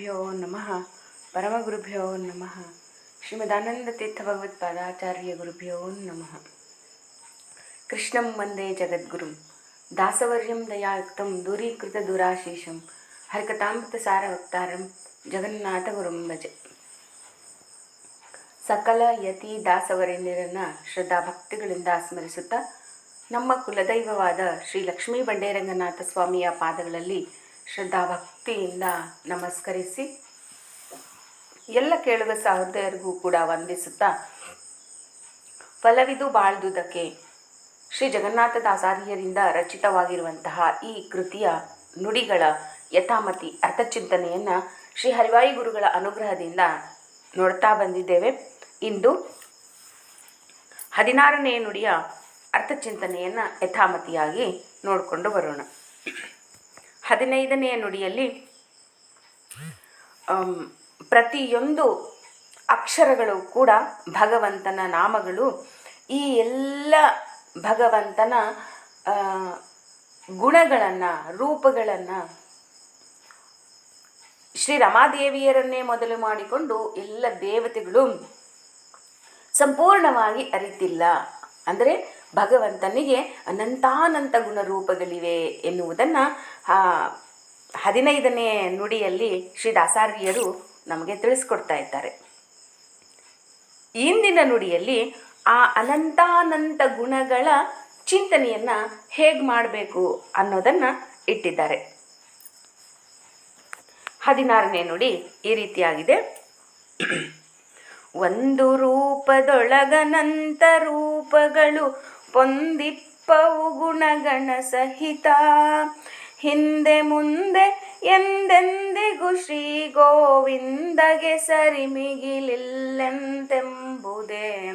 ಗುರುಭ್ಯೋ ನಮಃ. ಪರಮಗುರುಭ್ಯೋ ನಮಃ. ಶ್ರೀಮದಾನಂದ ತೀರ್ಥ ಭಗವತ್ಪಾದಾಚಾರ್ಯ ಗುರುಭ್ಯೋ ನಮಃ. ಕೃಷ್ಣಂ ವಂದೇ ಜಗದ್ಗುರು. ದಾಸವರ್ಯಂ ದಯಾಯುಕ್ತಂ ದೂರೀಕೃತ ದುರಾಶೀಷಂ ಹರಿಕತಾಮೃತ ಸಾರವಕ್ತಾರಂ ಜಗನ್ನಾಥ ಗುರುಂ ಭಜೆ. ಸಕಲ ಯತಿ ದಾಸವರೇಂದ್ರನ ಶ್ರದ್ಧಾ ಭಕ್ತಿಗಳಿಂದ ಸ್ಮರಿಸುತ್ತಾ ನಮ್ಮ ಕುಲದೈವವಾದ ಶ್ರೀ ಲಕ್ಷ್ಮೀ ಬಂಡೇರಂಗನಾಥ ಸ್ವಾಮಿಯ ಪಾದಗಳಲ್ಲಿ ಶ್ರದ್ಧಾ ಭಕ್ತಿಯಿಂದ ನಮಸ್ಕರಿಸಿ. ಎಲ್ಲ ಕೇಳುವ ಸಹೋದರಿಗೂ ಕೂಡ ವಂದಿಸುತ್ತಾ ಫಲವಿದು ಬಾಳ್ದುದಕ್ಕೆ ಶ್ರೀ ಜಗನ್ನಾಥ ದಾಸಾರಿಯರಿಂದ ರಚಿತವಾಗಿರುವಂತಹ ಈ ಕೃತಿಯ ನುಡಿಗಳ ಯಥಾಮತಿ ಅರ್ಥಚಿಂತನೆಯನ್ನು ಶ್ರೀ ಹರಿವಾಯಿ ಗುರುಗಳ ಅನುಗ್ರಹದಿಂದ ನೋಡ್ತಾ ಬಂದಿದ್ದೇವೆ. ಇಂದು ಹದಿನಾರನೇ ನುಡಿಯ ಅರ್ಥಚಿಂತನೆಯನ್ನು ಯಥಾಮತಿಯಾಗಿ ನೋಡಿಕೊಂಡು ಬರೋಣ. ಹದಿನೈದನೆಯ ನುಡಿಯಲ್ಲಿ ಪ್ರತಿಯೊಂದು ಅಕ್ಷರಗಳು ಕೂಡ ಭಗವಂತನ ನಾಮಗಳು. ಈ ಎಲ್ಲ ಭಗವಂತನ ಗುಣಗಳನ್ನು, ರೂಪಗಳನ್ನು ಶ್ರೀ ರಮಾದೇವಿಯರನ್ನೇ ಮೊದಲು ಮಾಡಿಕೊಂಡು ಎಲ್ಲ ದೇವತೆಗಳು ಸಂಪೂರ್ಣವಾಗಿ ಅರಿತಿಲ್ಲ. ಅಂದರೆ ಭಗವಂತನಿಗೆ ಅನಂತಾನಂತ ಗುಣರೂಪಗಳಿವೆ ಎನ್ನುವುದನ್ನು ಹದಿನೈದನೇ ನುಡಿಯಲ್ಲಿ ಶ್ರೀ ದಾಸಾರ್ಯರು ನಮಗೆ ತಿಳಿಸ್ಕೊಡ್ತಾ ಇದ್ದಾರೆ. ಇಂದಿನ ನುಡಿಯಲ್ಲಿ ಆ ಅನಂತಾನಂತ ಗುಣಗಳ ಚಿಂತನೆಯನ್ನು ಹೇಗೆ ಮಾಡಬೇಕು ಅನ್ನೋದನ್ನು ಇಟ್ಟಿದ್ದಾರೆ. ಹದಿನಾರನೇ ನುಡಿ ಈ ರೀತಿಯಾಗಿದೆ. ಒಂದು ರೂಪದೊಳಗನಂತ ರೂಪಗಳು ಪೊಂದಿಪ್ಪವು ಗುಣಗಣ ಸಹಿತ. ಹಿಂದೆ ಮುಂದೆ ಎಂದೆಂದಿಗೂ ಶ್ರೀ ಗೋವಿಂದಗೆ ಸರಿ ಮಿಗಿಲಿಲ್ಲೆಂತೆಂಬುದೇ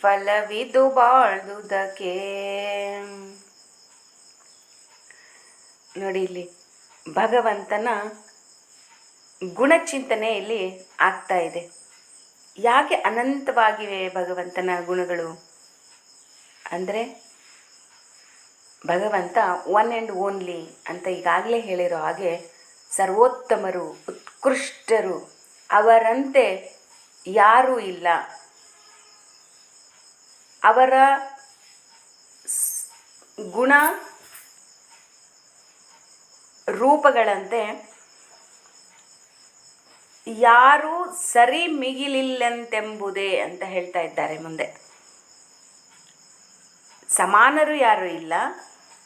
ಫಲವಿದು ಬಾಳ್ದುದಕ್ಕೆ ನೋಡಿ ಇಲ್ಲಿ ಭಗವಂತನ ಗುಣಚಿಂತನೆ ಇಲ್ಲಿ ಆಗ್ತಾ ಇದೆ. ಯಾಕೆ ಅನಂತವಾಗಿವೆ ಭಗವಂತನ ಗುಣಗಳು? ಅಂದರೆ ಭಗವಂತ ಒನ್ ಆ್ಯಂಡ್ ಓನ್ಲಿ ಅಂತ ಈಗಾಗಲೇ ಹೇಳಿರೋ ಹಾಗೆ ಸರ್ವೋತ್ತಮರು, ಉತ್ಕೃಷ್ಟರು, ಅವರಂತೆ ಯಾರೂ ಇಲ್ಲ. ಅವರ ಗುಣ ರೂಪಗಳಂತೆ ಯಾರೂ ಸರಿ ಮಿಗಿಲಿಲ್ಲಂತೆಂಬುದೇ ಅಂತ ಹೇಳ್ತಾ ಇದ್ದಾರೆ ಮುಂದೆ. ಸಮಾನರು ಯಾರೂ ಇಲ್ಲ.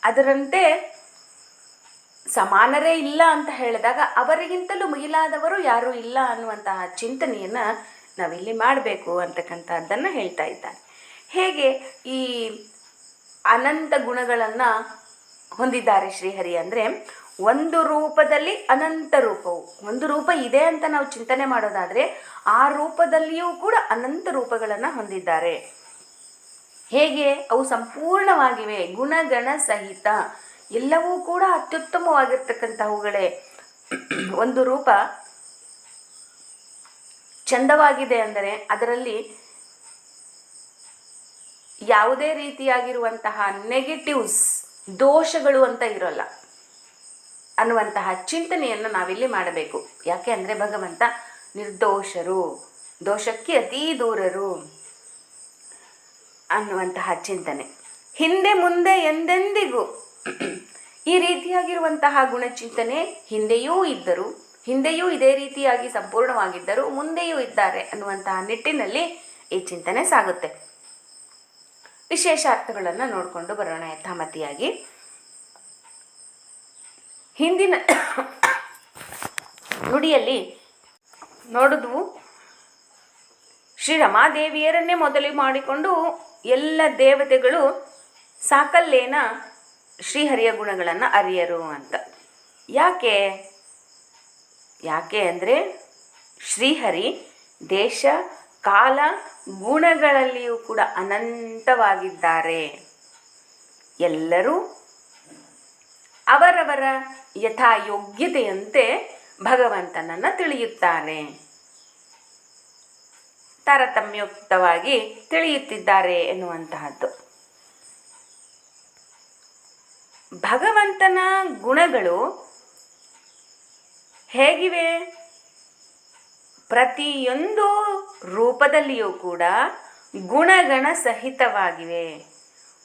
ಅದರಂತೆ ಸಮಾನರೇ ಇಲ್ಲ ಅಂತ ಹೇಳಿದಾಗ ಅವರಿಗಿಂತಲೂ ಮಿಗಿಲಾದವರು ಯಾರೂ ಇಲ್ಲ ಅನ್ನುವಂತಹ ಚಿಂತನೆಯನ್ನು ನಾವಿಲ್ಲಿ ಮಾಡಬೇಕು ಅಂತಕ್ಕಂಥದ್ದನ್ನು ಹೇಳ್ತಾ ಇದ್ದಾರೆ. ಹೇಗೆ ಈ ಅನಂತ ಗುಣಗಳನ್ನು ಹೊಂದಿದ್ದಾರೆ ಶ್ರೀಹರಿ ಅಂದರೆ ಒಂದು ರೂಪದಲ್ಲಿ ಅನಂತ ರೂಪವು. ಒಂದು ರೂಪ ಇದೆ ಅಂತ ನಾವು ಚಿಂತನೆ ಮಾಡೋದಾದರೆ ಆ ರೂಪದಲ್ಲಿಯೂ ಕೂಡ ಅನಂತ ರೂಪಗಳನ್ನು ಹೊಂದಿದ್ದಾರೆ. ಹೇಗೆ? ಅವು ಸಂಪೂರ್ಣವಾಗಿವೆ. ಗುಣಗಣ ಸಹಿತ. ಎಲ್ಲವೂ ಕೂಡ ಅತ್ಯುತ್ತಮವಾಗಿರ್ತಕ್ಕಂಥವುಗಳೇ ಒಂದು ರೂಪ ಚಂದವಾಗಿದೆ ಅಂದರೆ ಅದರಲ್ಲಿ ಯಾವುದೇ ರೀತಿಯಾಗಿರುವಂತಹ ನೆಗೆಟಿವ್ಸ್, ದೋಷಗಳು ಅಂತ ಇರೋಲ್ಲ ಅನ್ನುವಂತಹ ಚಿಂತನೆಯನ್ನು ನಾವಿಲ್ಲಿ ಮಾಡಬೇಕು. ಯಾಕೆ ಅಂದರೆ ಭಗವಂತ ನಿರ್ದೋಷರು, ದೋಷಕ್ಕೆ ಅತೀ ದೂರರು. ಅನ್ನುವಂತಹ ಚಿಂತನೆ. ಹಿಂದೆ ಮುಂದೆ ಎಂದೆಂದಿಗೂ ಈ ರೀತಿಯಾಗಿರುವಂತಹ ಗುಣಚಿಂತನೆ ಹಿಂದೆಯೂ ಇದ್ದರು, ಹಿಂದೆಯೂ ಇದೇ ರೀತಿಯಾಗಿ ಸಂಪೂರ್ಣವಾಗಿದ್ದರು ಮುಂದೆಯೂ ಇದ್ದಾರೆ ಅನ್ನುವಂತಹ ನಿಟ್ಟಿನಲ್ಲಿ ಈ ಚಿಂತನೆ ಸಾಗುತ್ತೆ. ವಿಶೇಷ ಅರ್ಥಗಳನ್ನು ನೋಡಿಕೊಂಡು ಬರೋಣ ಯಥಾಮತಿಯಾಗಿ. ಹಿಂದಿನ ನುಡಿಯಲ್ಲಿ ನೋಡಿದ್ವು ಶ್ರೀ ರಮಾದೇವಿಯರನ್ನೇ ಮೊದಲು ಮಾಡಿಕೊಂಡು ಎಲ್ಲ ದೇವತೆಗಳು ಸಾಕಲ್ಲೇನ ಶ್ರೀಹರಿಯ ಗುಣಗಳನ್ನು ಅರಿಯರು ಅಂತ. ಯಾಕೆ? ಯಾಕೆ ಅಂದರೆ ಶ್ರೀಹರಿ ದೇಶ, ಕಾಲ, ಗುಣಗಳಲ್ಲಿಯೂ ಕೂಡ ಅನಂತವಾಗಿದ್ದಾರೆ. ಎಲ್ಲರೂ ಅವರವರ ಯಥಾಯೋಗ್ಯತೆಯಂತೆ ಭಗವಂತನನ್ನು ತಿಳಿಯುತ್ತಾರೆ. ತಾರತಮ್ಯಯುಕ್ತವಾಗಿ ತಿಳಿಯುತ್ತಿದ್ದಾರೆ ಎನ್ನುವಂತಹದ್ದು. ಭಗವಂತನ ಗುಣಗಳು ಹೇಗಿವೆ? ಪ್ರತಿಯೊಂದು ರೂಪದಲ್ಲಿಯೂ ಕೂಡ ಗುಣಗಣ ಸಹಿತವಾಗಿವೆ.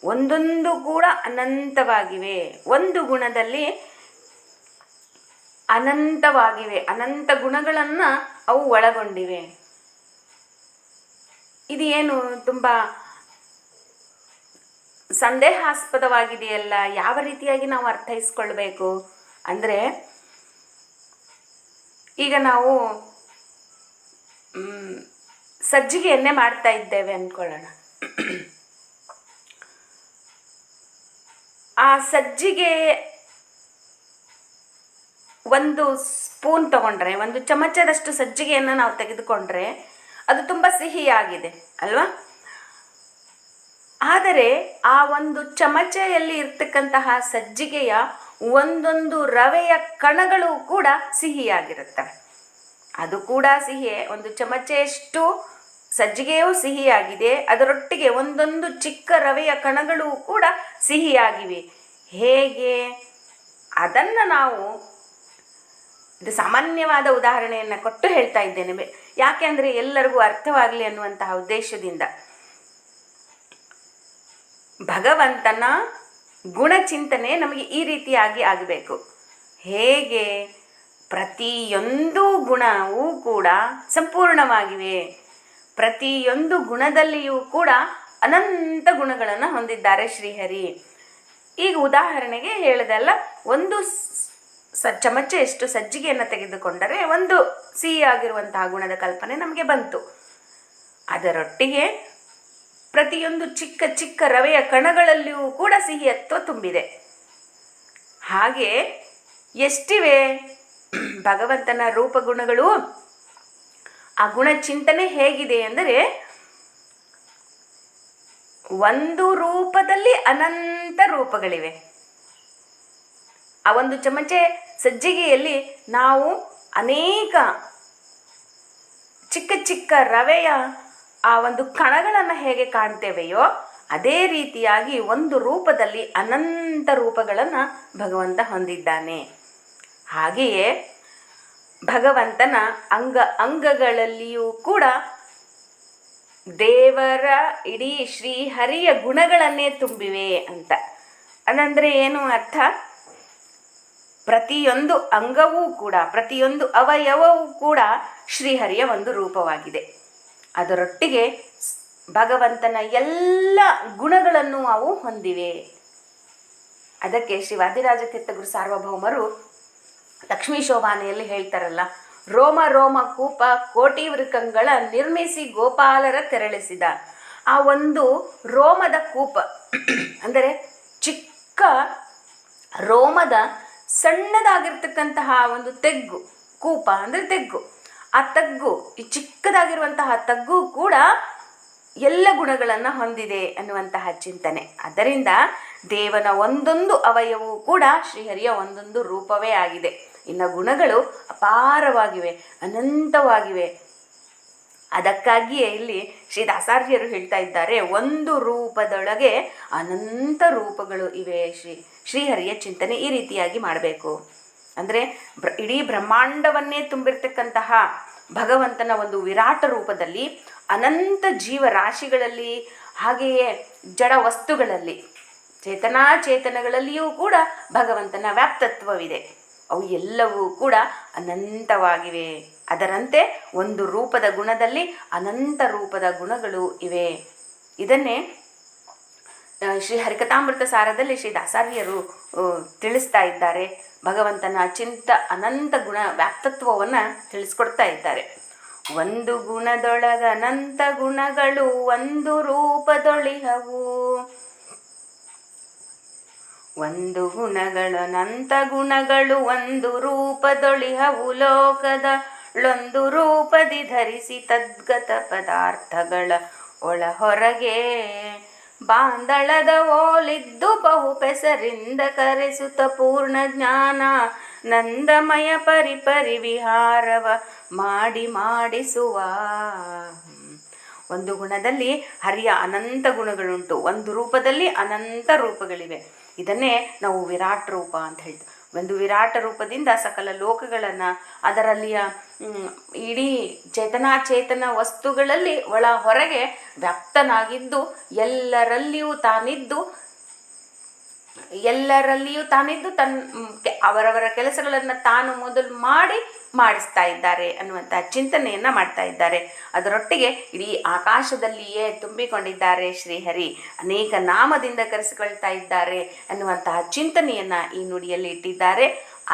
ಒಂದೊಂದು ಕೂಡ ಅನಂತವಾಗಿವೆ. ಒಂದು ಗುಣದಲ್ಲಿ ಅನಂತವಾಗಿವೆ. ಅನಂತ ಗುಣಗಳನ್ನು ಅವು ಒಳಗೊಂಡಿವೆ. ಇದು ಏನು ತುಂಬ ಸಂದೇಹಾಸ್ಪದವಾಗಿದೆಯಲ್ಲ? ಯಾವ ರೀತಿಯಾಗಿ ನಾವು ಅರ್ಥೈಸ್ಕೊಳ್ಬೇಕು? ಅಂದರೆ ಈಗ ನಾವು ಸಜ್ಜಿಗೆ ಎಣ್ಣೆ ಮಾಡ್ತಾ ಇದ್ದೇವೆ ಅಂದ್ಕೊಳ್ಳೋಣ. ಆ ಸಜ್ಜಿಗೆ ಒಂದು ಸ್ಪೂನ್ ತಗೊಂಡ್ರೆ, ಒಂದು ಚಮಚದಷ್ಟು ಸಜ್ಜಿಗೆಯನ್ನು ನಾವು ತೆಗೆದುಕೊಂಡ್ರೆ ಅದು ತುಂಬ ಸಿಹಿಯಾಗಿದೆ, ಅಲ್ವಾ? ಆದರೆ ಆ ಒಂದು ಚಮಚೆಯಲ್ಲಿ ಇರ್ತಕ್ಕಂತಹ ಸಜ್ಜಿಗೆಯ ಒಂದೊಂದು ರವೆಯ ಕಣಗಳು ಕೂಡ ಸಿಹಿಯಾಗಿರುತ್ತವೆ ಅದು ಕೂಡ ಸಿಹಿಯೇ ಒಂದು ಚಮಚೆಯಷ್ಟು ಸಜ್ಜಿಗೆಯೂ ಸಿಹಿಯಾಗಿದೆ, ಅದರೊಟ್ಟಿಗೆ ಒಂದೊಂದು ಚಿಕ್ಕ ರವೆಯ ಕಣಗಳು ಕೂಡ ಸಿಹಿಯಾಗಿವೆ. ಹೇಗೆ? ಅದನ್ನು ನಾವು ಇದು ಸಾಮಾನ್ಯವಾದ ಉದಾಹರಣೆಯನ್ನು ಕೊಟ್ಟು ಹೇಳ್ತಾ ಇದ್ದೇನೆ. ಯಾಕೆ ಅಂದರೆ ಎಲ್ಲರಿಗೂ ಅರ್ಥವಾಗಲಿ ಅನ್ನುವಂತಹ ಉದ್ದೇಶದಿಂದ. ಭಗವಂತನ ಗುಣಚಿಂತನೆ ನಮಗೆ ಈ ರೀತಿಯಾಗಿ ಆಗಬೇಕು. ಹೇಗೆ? ಪ್ರತಿಯೊಂದು ಗುಣವೂ ಕೂಡ ಸಂಪೂರ್ಣವಾಗಿವೆ. ಪ್ರತಿಯೊಂದು ಗುಣದಲ್ಲಿಯೂ ಕೂಡ ಅನಂತ ಗುಣಗಳನ್ನು ಹೊಂದಿದ್ದಾರೆ ಶ್ರೀಹರಿ. ಈಗ ಉದಾಹರಣೆಗೆ ಹೇಳದಲ್ಲ, ಒಂದು ಸ್- ಚಮಚ ಎಷ್ಟು ಸಜ್ಜಿಗೆಯನ್ನು ತೆಗೆದುಕೊಂಡರೆ ಒಂದು ಸಿಹಿಯಾಗಿರುವಂತಹ ಗುಣದ ಕಲ್ಪನೆ ನಮಗೆ ಬಂತು. ಅದರೊಟ್ಟಿಗೆ ಪ್ರತಿಯೊಂದು ಚಿಕ್ಕ ಚಿಕ್ಕ ರವೆಯ ಕಣಗಳಲ್ಲಿಯೂ ಕೂಡ ಸಿಹಿಯತ್ವ ತುಂಬಿದೆ. ಹಾಗೆ ಎಷ್ಟಿವೆ? ಭಗವಂತನ ರೂಪಗುಣಗಳು? ಆ ಗುಣ ಚಿಂತನೆ ಹೇಗಿದೆ ಅಂದರೆ, ಒಂದು ರೂಪದಲ್ಲಿ ಅನಂತ ರೂಪಗಳಿವೆ. ಆ ಒಂದು ಚಮಚೆ ಸಜ್ಜಿಗೆಯಲ್ಲಿ ನಾವು ಅನೇಕ ಚಿಕ್ಕ ಚಿಕ್ಕ ರವೆಯ ಆ ಒಂದು ಕಣಗಳನ್ನು ಹೇಗೆ ಕಾಣ್ತೇವೆಯೋ ಅದೇ ರೀತಿಯಾಗಿ ಒಂದು ರೂಪದಲ್ಲಿ ಅನಂತ ರೂಪಗಳನ್ನು ಭಗವಂತ ಹೊಂದಿದ್ದಾನೆ. ಹಾಗೆಯೇ ಭಗವಂತನ ಅಂಗ ಅಂಗಗಳಲ್ಲಿಯೂ ಕೂಡ ದೇವರ ಇಡೀ ಶ್ರೀಹರಿಯ ಗುಣಗಳನ್ನೇ ತುಂಬಿವೆ ಅಂತ. ಅದಂದರೆ ಏನು ಅರ್ಥ? ಪ್ರತಿಯೊಂದು ಅಂಗವೂ ಕೂಡ, ಪ್ರತಿಯೊಂದು ಅವಯವವೂ ಕೂಡ ಶ್ರೀಹರಿಯ ಒಂದು ರೂಪವಾಗಿದೆ. ಅದರೊಟ್ಟಿಗೆ ಭಗವಂತನ ಎಲ್ಲ ಗುಣಗಳನ್ನು ಅವು ಹೊಂದಿವೆ. ಅದಕ್ಕೆ ಶ್ರೀ ವಾದಿರಾಜ ಗುರು ಸಾರ್ವಭೌಮರು ಲಕ್ಷ್ಮೀ ಶೋಭಾನೆಯಲ್ಲಿ ಹೇಳ್ತಾರಲ್ಲ, ರೋಮ ರೋಮ, ಕೂಪ, ಕೋಟಿ ವೃಕಂಗಳ ನಿರ್ಮಿಸಿ ಗೋಪಾಲರ ತೆರಳಿಸಿದ. ಆ ಒಂದು ರೋಮದ ಕೂಪ, ಅಂದರೆ ಚಿಕ್ಕ ರೋಮದ ಸಣ್ಣದಾಗಿರ್ತಕ್ಕಂತಹ ಒಂದು ತೆಗ್ಗು, ಕೂಪ ಅಂದರೆ ತೆಗ್ಗು. ಆ ತಗ್ಗು, ಈ ಚಿಕ್ಕದಾಗಿರುವಂತಹ ತಗ್ಗು ಕೂಡ ಎಲ್ಲ ಗುಣಗಳನ್ನು ಹೊಂದಿದೆ ಅನ್ನುವಂತಹ ಚಿಂತನೆ. ಅದರಿಂದ ದೇವನ ಒಂದೊಂದು ಅವಯವೂ ಕೂಡ ಶ್ರೀಹರಿಯ ಒಂದೊಂದು ರೂಪವೇ ಆಗಿದೆ. ಇನ್ನು ಗುಣಗಳು ಅಪಾರವಾಗಿವೆ, ಅನಂತವಾಗಿವೆ. ಅದಕ್ಕಾಗಿಯೇ ಇಲ್ಲಿ ಶ್ರೀ ದಾಸಾರ್ಯರು ಹೇಳ್ತಾ ಇದ್ದಾರೆ, ಒಂದು ರೂಪದೊಳಗೆ ಅನಂತ ರೂಪಗಳು ಇವೆ. ಶ್ರೀ, ಶ್ರೀಹರಿಯ ಚಿಂತನೆ ಈ ರೀತಿಯಾಗಿ ಮಾಡಬೇಕು. ಅಂದರೆ ಬ್ರ, ಇಡೀ ಬ್ರಹ್ಮಾಂಡವನ್ನೇ ತುಂಬಿರ್ತಕ್ಕಂತಹ ಭಗವಂತನ ಒಂದು ವಿರಾಟ ರೂಪದಲ್ಲಿ, ಅನಂತ ಜೀವರಾಶಿಗಳಲ್ಲಿ, ಹಾಗೆಯೇ ಜಡ ವಸ್ತುಗಳಲ್ಲಿ, ಚೇತನಾಚೇತನಗಳಲ್ಲಿಯೂ ಕೂಡ ಭಗವಂತನ ವ್ಯಾಪ್ತತ್ವವಿದೆ. ಅವು ಎಲ್ಲವೂ ಕೂಡ ಅನಂತವಾಗಿವೆ. ಅದರಂತೆ ಒಂದು ರೂಪದ ಗುಣದಲ್ಲಿ ಅನಂತ ರೂಪದ ಗುಣಗಳು ಇವೆ. ಇದನ್ನೇ ಶ್ರೀ ಹರಿಕಥಾಮೃತ ಸಾರದಲ್ಲಿ ಶ್ರೀ ದಾಸಾರ್ಯರು ತಿಳಿಸ್ತಾ ಇದ್ದಾರೆ. ಭಗವಂತನ ಚಿಂತ ಅನಂತ ಗುಣ ವ್ಯಾಪ್ತತ್ವವನ್ನು ತಿಳಿಸ್ಕೊಡ್ತಾ ಇದ್ದಾರೆ. ಒಂದು ಗುಣದೊಳಗ ಅನಂತ ಗುಣಗಳು ಒಂದು ರೂಪದೊಳಿಹವು. ಒಂದು ಗುಣಗಳು ಅನಂತ ಗುಣಗಳು ಒಂದು ರೂಪದೊಳಿಹವು. ಲೋಕದಳೊಂದು ರೂಪದಿ ಧರಿಸಿ ತದ್ಗತ ಪದಾರ್ಥಗಳ ಒಳ ಹೊರಗೆ ಬಾಂದಳದ ಓಲಿದ್ದು ಬಹು ಪೆಸರಿಂದ ಕರೆಸುತ್ತ ಪೂರ್ಣ ಜ್ಞಾನ ನಂದಮಯ ಪರಿ ಪರಿ ವಿಹಾರವ ಮಾಡಿ ಮಾಡಿಸುವ. ಒಂದು ಗುಣದಲ್ಲಿ ಹರಿಯ ಅನಂತ ಗುಣಗಳುಂಟು. ಒಂದು ರೂಪದಲ್ಲಿ ಅನಂತ ರೂಪಗಳಿವೆ. ಇದನ್ನೇ ನಾವು ವಿರಾಟ್ ರೂಪ ಅಂತ ಹೇಳ್ತೀವಿ. ಒಂದು ವಿರಾಟ ರೂಪದಿಂದ ಸಕಲ ಲೋಕಗಳನ್ನು ಅದರಲ್ಲಿಯ ಇಡಿ ಚೇತನಾಚೇತನ ವಸ್ತುಗಳಲ್ಲಿ ಒಳ ಹೊರಗೆ ವ್ಯಾಪ್ತನಾಗಿದ್ದು ಎಲ್ಲರಲ್ಲಿಯೂ ತಾನಿದ್ದು ಎಲ್ಲರಲ್ಲಿಯೂ ತಾನಿದ್ದು ತನ್ನ ಅವರವರ ಕೆಲಸಗಳನ್ನು ತಾನು ಮೊದಲು ಮಾಡಿ ಮಾಡಿಸ್ತಾ ಇದ್ದಾರೆ ಅನ್ನುವಂತಹ ಚಿಂತನೆಯನ್ನ ಮಾಡ್ತಾ ಇದ್ದಾರೆ. ಅದರೊಟ್ಟಿಗೆ ಇಡೀ ಆಕಾಶದಲ್ಲಿಯೇ ತುಂಬಿಕೊಂಡಿದ್ದಾರೆ ಶ್ರೀಹರಿ. ಅನೇಕ ನಾಮದಿಂದ ಕರೆಸಿಕೊಳ್ತಾ ಇದ್ದಾರೆ ಅನ್ನುವಂತಹ ಚಿಂತನೆಯನ್ನ ಈ ನುಡಿಯಲ್ಲಿ ಇಟ್ಟಿದ್ದಾರೆ.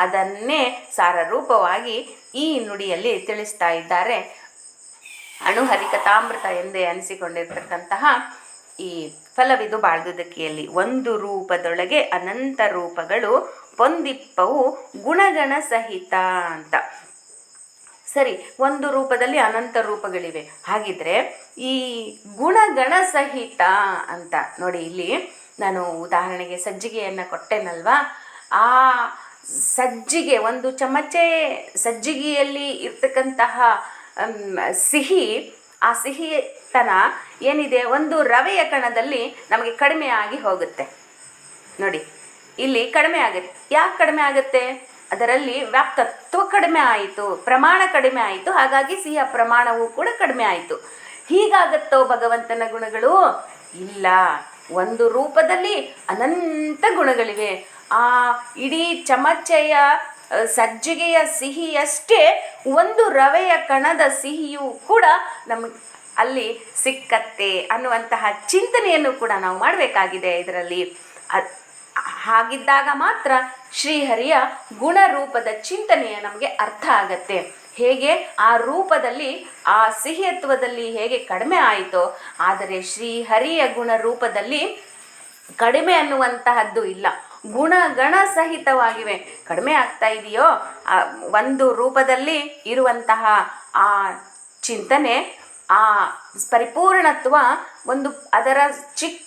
ಅದನ್ನೇ ಸಾರರೂಪವಾಗಿ ಈ ನುಡಿಯಲ್ಲಿ ತಿಳಿಸ್ತಾ ಇದ್ದಾರೆ. ಅಣುಹರಿಕತಾಮೃತ ಎಂದೇ ಅನಿಸಿಕೊಂಡಿರ್ತಕ್ಕಂತಹ ಈ ಫಲವಿದು ಬಾಳ್ದುದಕ್ಕಿಯಲ್ಲಿ ಒಂದು ರೂಪದೊಳಗೆ ಅನಂತ ರೂಪಗಳು ಪೊಂದಿಪ್ಪವು ಗುಣಗಣ ಸಹಿತ ಅಂತ. ಸರಿ, ಒಂದು ರೂಪದಲ್ಲಿ ಅನಂತ ರೂಪಗಳಿವೆ. ಹಾಗಿದ್ರೆ ಈ ಗುಣಗಣ ಸಹಿತ ಅಂತ ನೋಡಿ ಇಲ್ಲಿ ನಾನು ಉದಾಹರಣೆಗೆ ಸಜ್ಜಿಗೆಯನ್ನು ಕೊಟ್ಟೆನಲ್ವಾ? ಆ ಸಜ್ಜಿಗೆ ಒಂದು ಚಮಚೆ ಸಜ್ಜಿಗೆಯಲ್ಲಿ ಇರ್ತಕ್ಕಂತಹ ಸಿಹಿ, ಆ ಸಿಹಿತನ ಏನಿದೆ? ಒಂದು ರವೆಯ ಕಣದಲ್ಲಿ ನಮಗೆ ಕಡಿಮೆ ಆಗಿ ಹೋಗುತ್ತೆ. ನೋಡಿ, ಇಲ್ಲಿ ಕಡಿಮೆ ಆಗುತ್ತೆ. ಯಾಕೆ ಕಡಿಮೆ ಆಗುತ್ತೆ? ಅದರಲ್ಲಿ ವ್ಯಾಪ್ತತ್ವ ಕಡಿಮೆ ಆಯಿತು, ಪ್ರಮಾಣ ಕಡಿಮೆ ಆಯಿತು, ಹಾಗಾಗಿ ಸಿಹಿಯ ಪ್ರಮಾಣವೂ ಕೂಡ ಕಡಿಮೆ ಆಯಿತು. ಹೀಗಾಗತ್ತೋ ಭಗವಂತನ ಗುಣಗಳು? ಇಲ್ಲ. ಒಂದು ರೂಪದಲ್ಲಿ ಅನಂತ ಗುಣಗಳಿವೆ. ಆ ಇಡೀ ಚಮಚೆಯ ಸಜ್ಜಿಗೆಯ ಸಿಹಿಯಷ್ಟೇ ಒಂದು ರವೆಯ ಕಣದ ಸಿಹಿಯೂ ಕೂಡ ನಮಗೆ ಅಲ್ಲಿ ಸಿಕ್ಕತ್ತೆ ಅನ್ನುವಂತಹ ಚಿಂತನೆಯನ್ನು ಕೂಡ ನಾವು ಮಾಡಬೇಕಾಗಿದೆ ಇದರಲ್ಲಿ. ಹಾಗಿದ್ದಾಗ ಮಾತ್ರ ಶ್ರೀಹರಿಯ ಗುಣರೂಪದ ಚಿಂತನೆಯ ನಮಗೆ ಅರ್ಥ ಆಗತ್ತೆ. ಹೇಗೆ? ಆ ರೂಪದಲ್ಲಿ, ಆ ಸಿಹಿಯತ್ವದಲ್ಲಿ ಹೇಗೆ ಕಡಿಮೆ ಆಯಿತೋ, ಆದರೆ ಶ್ರೀಹರಿಯ ಗುಣರೂಪದಲ್ಲಿ ಕಡಿಮೆ ಅನ್ನುವಂತಹದ್ದು ಇಲ್ಲ. ಗುಣಗಣ ಸಹಿತವಾಗಿವೆ. ಕಡಿಮೆ ಆಗ್ತಾ ಇದೆಯೋ? ಒಂದು ರೂಪದಲ್ಲಿ ಇರುವಂತಹ ಆ ಚಿಂತನೆ, ಆ ಪರಿಪೂರ್ಣತ್ವ ಒಂದು ಅದರ ಚಿಕ್ಕ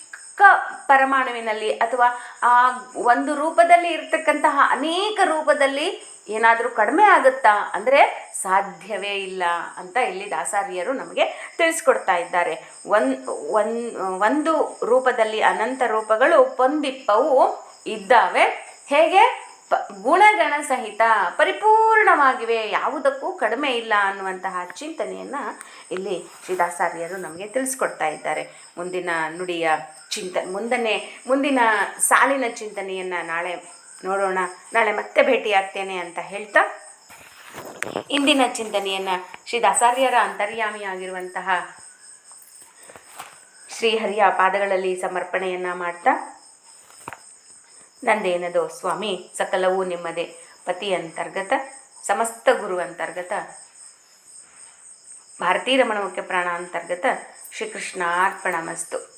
ಪರಮಾಣುವಿನಲ್ಲಿ ಅಥವಾ ಆ ಒಂದು ರೂಪದಲ್ಲಿ ಇರತಕ್ಕಂತಹ ಅನೇಕ ರೂಪದಲ್ಲಿ ಏನಾದರೂ ಕಡಿಮೆ ಆಗುತ್ತಾ? ಅಂದರೆ ಸಾಧ್ಯವೇ ಇಲ್ಲ ಅಂತ ಇಲ್ಲಿ ದಾಸಾರಿಯರು ನಮಗೆ ತಿಳಿಸ್ಕೊಡ್ತಾ ಇದ್ದಾರೆ. ಒನ್ ಒನ್ ಒಂದು ರೂಪದಲ್ಲಿ ಅನಂತ ರೂಪಗಳು ಪೊಂದಿಪ್ಪವು ಇದ್ದಾವೆ. ಹೇಗೆ? ಪ, ಗುಣಗಣ ಸಹಿತ ಪರಿಪೂರ್ಣವಾಗಿವೆ, ಯಾವುದಕ್ಕೂ ಕಡಿಮೆ ಇಲ್ಲ ಅನ್ನುವಂತಹ ಚಿಂತನೆಯನ್ನು ಇಲ್ಲಿ ಶ್ರೀದಾಸಾರ್ಯರು ನಮಗೆ ತಿಳಿಸ್ಕೊಡ್ತಾ ಇದ್ದಾರೆ. ಮುಂದಿನ ನುಡಿಯ ಚಿಂತ, ಮುಂದನೆ, ಮುಂದಿನ ಸಾಲಿನ ಚಿಂತನೆಯನ್ನು ನಾಳೆ ನೋಡೋಣ. ನಾಳೆ ಮತ್ತೆ ಭೇಟಿಯಾಗ್ತೇನೆ ಅಂತ ಹೇಳ್ತಾ, ಇಂದಿನ ಚಿಂತನೆಯನ್ನು ಶ್ರೀ ದಾಸಾರ್ಯರ ಅಂತರ್ಯಾಮಿಯಾಗಿರುವಂತಹ ಶ್ರೀಹರಿಯ ಪಾದಗಳಲ್ಲಿ ಸಮರ್ಪಣೆಯನ್ನು ಮಾಡ್ತಾ ನಂದೇನದೋ ಸ್ವಾಮಿ, ಸಕಲವೂ ನಿಮ್ಮದೇ. ಪತಿ ಅಂತರ್ಗತ, ಸಮಸ್ತ ಗುರು ಅಂತರ್ಗತ. ಭಾರತೀ ರಮಣ ಮುಖ್ಯ ಪ್ರಾಣ ಅಂತರ್ಗತ ಶ್ರೀಕೃಷ್ಣಾರ್ಪಣಮಸ್ತು.